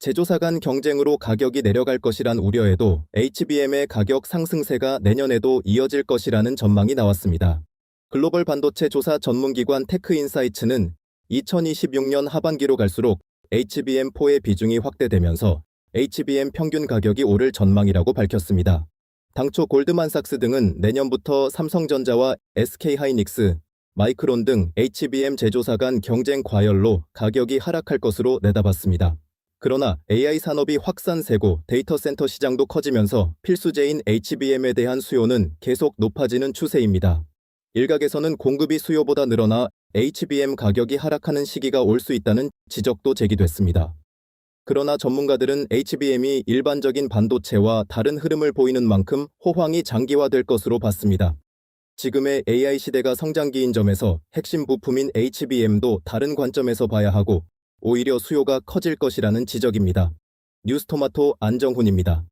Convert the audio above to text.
제조사 간 경쟁으로 가격이 내려갈 것이란 우려에도 HBM의 가격 상승세가 내년에도 이어질 것이라는 전망이 나왔습니다. 글로벌 반도체 조사 전문기관 테크인사이츠는 2026년 하반기로 갈수록 HBM4의 비중이 확대되면서 HBM 평균 가격이 오를 전망이라고 밝혔습니다. 당초 골드만삭스 등은 내년부터 삼성전자와 SK하이닉스, 마이크론 등 HBM 제조사 간 경쟁 과열로 가격이 하락할 것으로 내다봤습니다. 그러나 AI 산업이 확산세고 데이터 센터 시장도 커지면서 필수제인 HBM에 대한 수요는 계속 높아지는 추세입니다. 일각에서는 공급이 수요보다 늘어나 HBM 가격이 하락하는 시기가 올 수 있다는 지적도 제기됐습니다. 그러나 전문가들은 HBM이 일반적인 반도체와 다른 흐름을 보이는 만큼 호황이 장기화될 것으로 봤습니다. 지금의 AI 시대가 성장기인 점에서 핵심 부품인 HBM도 다른 관점에서 봐야 하고 오히려 수요가 커질 것이라는 지적입니다. 뉴스토마토 안정훈입니다.